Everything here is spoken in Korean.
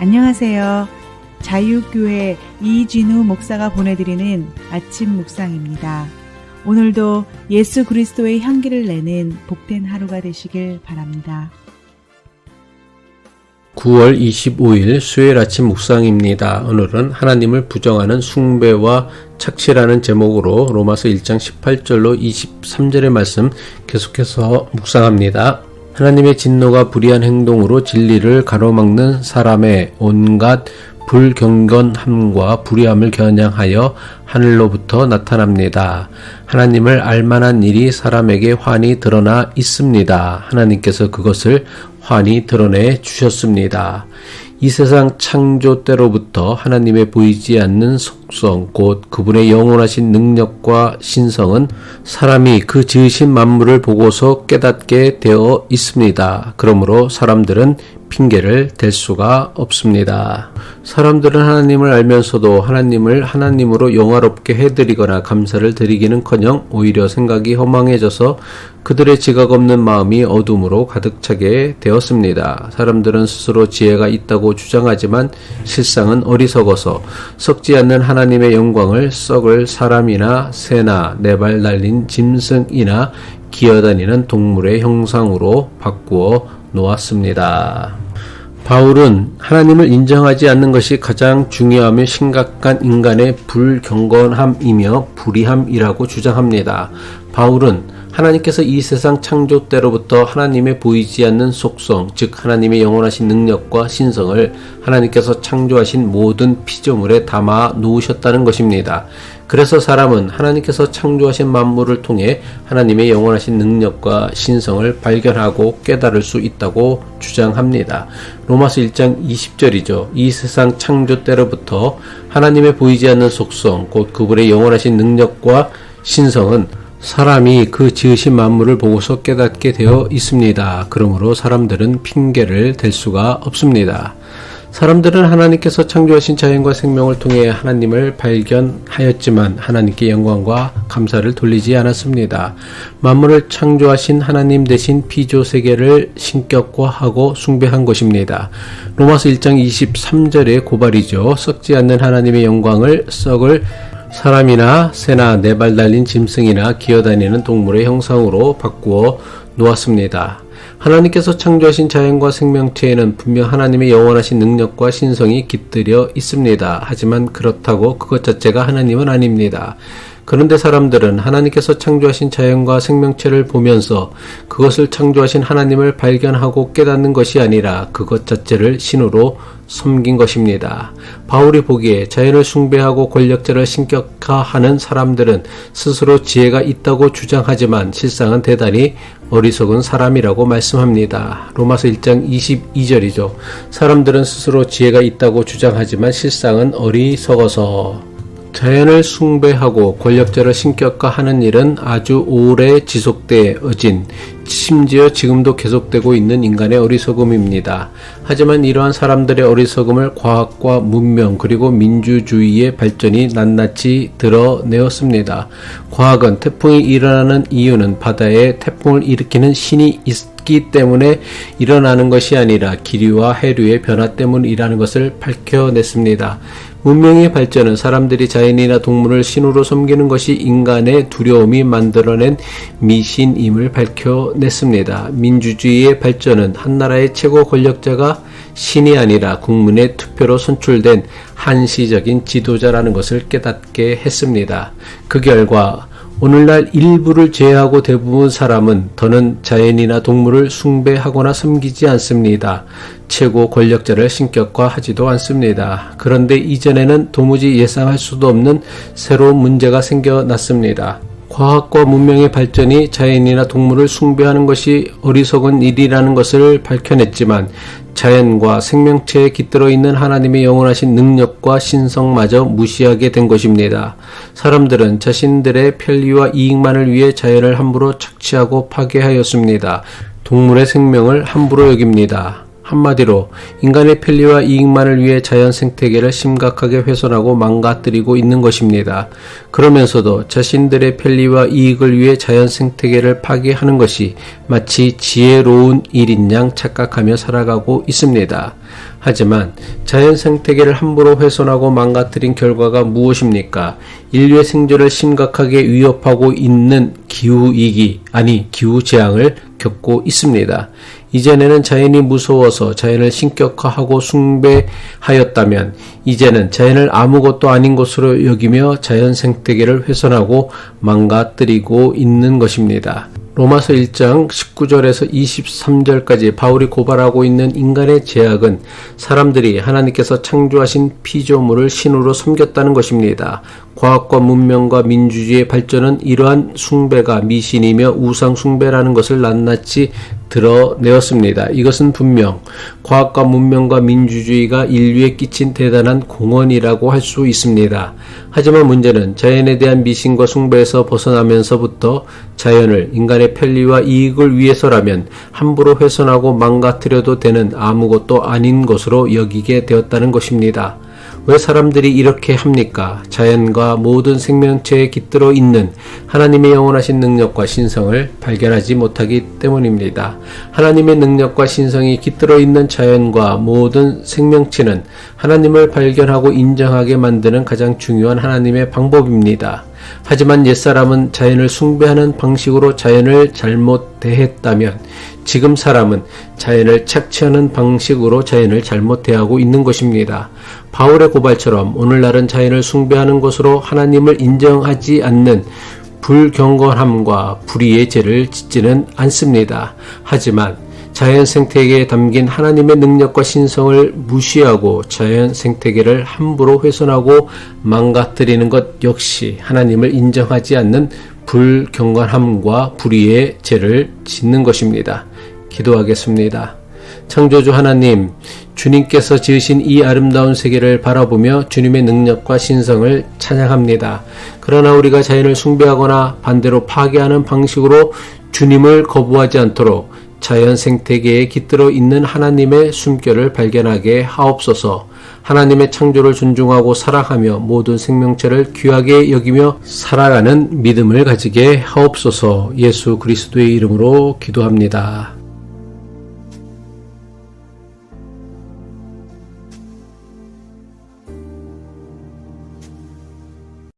안녕하세요. 자유교회 이진우 목사가 보내드리는 아침 묵상입니다. 오늘도 예수 그리스도의 향기를 내는 복된 하루가 되시길 바랍니다. 9월 25일 수요일 아침 묵상입니다. 오늘은 하나님을 부정하는 숭배와 착취라는 제목으로 로마서 1장 18절로 23절의 말씀 계속해서 묵상합니다. 하나님의 진노가 불의한 행동으로 진리를 가로막는 사람의 온갖 불경건함과 불의함을 겨냥하여 하늘로부터 나타납니다. 하나님을 알만한 일이 사람에게 환히 드러나 있습니다. 하나님께서 그것을 환히 드러내 주셨습니다. 이 세상 창조 때로부터 하나님의 보이지 않는 속 성, 곧 그분의 영원하신 능력과 신성은 사람이 그 지으신 만물을 보고서 깨닫게 되어 있습니다. 그러므로 사람들은 핑계를 댈 수가 없습니다. 사람들은 하나님을 알면서도 하나님을 하나님으로 영화롭게 해드리거나 감사를 드리기는커녕 오히려 생각이 허망해져서 그들의 지각 없는 마음이 어둠으로 가득 차게 되었습니다. 사람들은 스스로 지혜가 있다고 주장하지만 실상은 어리석어서 썩지 않는 하나님 의 영광을 썩을 사람이나 새나 네발 날린 짐승이나 기어다니는 동물의 형상으로 바꾸어 놓았습니다. 바울은 하나님을 인정하지 않는 것이 가장 중요하며 심각한 인간의 불경건함이며 불의함이라고 주장합니다. 바울은 하나님께서 이 세상 창조 때로부터 하나님의 보이지 않는 속성, 즉 하나님의 영원하신 능력과 신성을 하나님께서 창조하신 모든 피조물에 담아 놓으셨다는 것입니다. 그래서 사람은 하나님께서 창조하신 만물을 통해 하나님의 영원하신 능력과 신성을 발견하고 깨달을 수 있다고 주장합니다. 로마서 1장 20절이죠. 이 세상 창조 때로부터 하나님의 보이지 않는 속성, 곧 그분의 영원하신 능력과 신성은 사람이 그 지으신 만물을 보고서 깨닫게 되어 있습니다. 그러므로 사람들은 핑계를 댈 수가 없습니다. 사람들은 하나님께서 창조하신 자연과 생명을 통해 하나님을 발견하였지만 하나님께 영광과 감사를 돌리지 않았습니다. 만물을 창조하신 하나님 대신 피조 세계를 신격화하고 숭배한 것입니다. 로마서 1장 23절의 고발이죠. 썩지 않는 하나님의 영광을 썩을 사람이나 새나 네 발 달린 짐승이나 기어다니는 동물의 형상으로 바꾸어 놓았습니다. 하나님께서 창조하신 자연과 생명체에는 분명 하나님의 영원하신 능력과 신성이 깃들여 있습니다. 하지만 그렇다고 그것 자체가 하나님은 아닙니다. 그런데 사람들은 하나님께서 창조하신 자연과 생명체를 보면서 그것을 창조하신 하나님을 발견하고 깨닫는 것이 아니라 그것 자체를 신으로 섬긴 것입니다. 바울이 보기에 자연을 숭배하고 권력자를 신격화하는 사람들은 스스로 지혜가 있다고 주장하지만 실상은 대단히 어리석은 사람이라고 말씀합니다. 로마서 1장 22절이죠. 사람들은 스스로 지혜가 있다고 주장하지만 실상은 어리석어서 자연을 숭배하고 권력자를 신격화하는 일은 아주 오래 지속되어진 심지어 지금도 계속되고 있는 인간의 어리석음입니다. 하지만 이러한 사람들의 어리석음을 과학과 문명 그리고 민주주의의 발전이 낱낱이 드러내었습니다. 과학은 태풍이 일어나는 이유는 바다에 태풍을 일으키는 신이 있 기 때문에 일어나는 것이 아니라 기류와 해류의 변화 때문이라는 것을 밝혀냈습니다. 문명의 발전은 사람들이 자연이나 동물을 신으로 섬기는 것이 인간의 두려움이 만들어낸 미신임을 밝혀냈습니다. 민주주의의 발전은 한 나라의 최고 권력자가 신이 아니라 국민의 투표로 선출된 한시적인 지도자라는 것을 깨닫게 했습니다. 그 결과 오늘날 일부를 제외하고 대부분 사람은 더는 자연이나 동물을 숭배하거나 섬기지 않습니다. 최고 권력자를 신격화하지도 않습니다. 그런데 이전에는 도무지 예상할 수도 없는 새로운 문제가 생겨났습니다. 과학과 문명의 발전이 자연이나 동물을 숭배하는 것이 어리석은 일이라는 것을 밝혀냈지만 자연과 생명체에 깃들어 있는 하나님의 영원하신 능력과 신성마저 무시하게 된 것입니다. 사람들은 자신들의 편리와 이익만을 위해 자연을 함부로 착취하고 파괴하였습니다. 동물의 생명을 함부로 여깁니다. 한마디로 인간의 편리와 이익만을 위해 자연 생태계를 심각하게 훼손하고 망가뜨리고 있는 것입니다. 그러면서도 자신들의 편리와 이익을 위해 자연 생태계를 파괴하는 것이 마치 지혜로운 일인 양 착각하며 살아가고 있습니다. 하지만 자연 생태계를 함부로 훼손하고 망가뜨린 결과가 무엇입니까? 인류의 생존을 심각하게 위협하고 있는 기후위기, 아니 기후재앙을 겪고 있습니다. 이전에는 자연이 무서워서 자연을 신격화하고 숭배하였다면 이제는 자연을 아무것도 아닌 것으로 여기며 자연 생태계를 훼손하고 망가뜨리고 있는 것입니다. 로마서 1장 19절에서 23절까지 바울이 고발하고 있는 인간의 죄악은 사람들이 하나님께서 창조하신 피조물을 신으로 섬겼다는 것입니다. 과학과 문명과 민주주의의 발전은 이러한 숭배가 미신이며 우상 숭배라는 것을 낱낱이 드러내었습니다. 이것은 분명 과학과 문명과 민주주의가 인류에 끼친 대단한 공헌이라고 할 수 있습니다. 하지만 문제는 자연에 대한 미신과 숭배에서 벗어나면서부터 자연을 인간의 편리와 이익을 위해서라면 함부로 훼손하고 망가뜨려도 되는 아무것도 아닌 것으로 여기게 되었다는 것입니다. 왜 사람들이 이렇게 합니까? 자연과 모든 생명체에 깃들어 있는 하나님의 영원하신 능력과 신성을 발견하지 못하기 때문입니다. 하나님의 능력과 신성이 깃들어 있는 자연과 모든 생명체는 하나님을 발견하고 인정하게 만드는 가장 중요한 하나님의 방법입니다. 하지만 옛사람은 자연을 숭배하는 방식으로 자연을 잘못 대했다면 지금 사람은 자연을 착취하는 방식으로 자연을 잘못 대하고 있는 것입니다. 바울의 고발처럼 오늘날은 자연을 숭배하는 것으로 하나님을 인정하지 않는 불경건함과 불의의 죄를 짓지는 않습니다. 하지만 자연 생태계에 담긴 하나님의 능력과 신성을 무시하고 자연 생태계를 함부로 훼손하고 망가뜨리는 것 역시 하나님을 인정하지 않는 불경건함과 불의의 죄를 짓는 것입니다. 기도하겠습니다. 창조주 하나님, 주님께서 지으신 이 아름다운 세계를 바라보며 주님의 능력과 신성을 찬양합니다. 그러나 우리가 자연을 숭배하거나 반대로 파괴하는 방식으로 주님을 거부하지 않도록 자연 생태계에 깃들어 있는 하나님의 숨결을 발견하게 하옵소서. 하나님의 창조를 존중하고 사랑하며 모든 생명체를 귀하게 여기며 살아가는 믿음을 가지게 하옵소서. 예수 그리스도의 이름으로 기도합니다.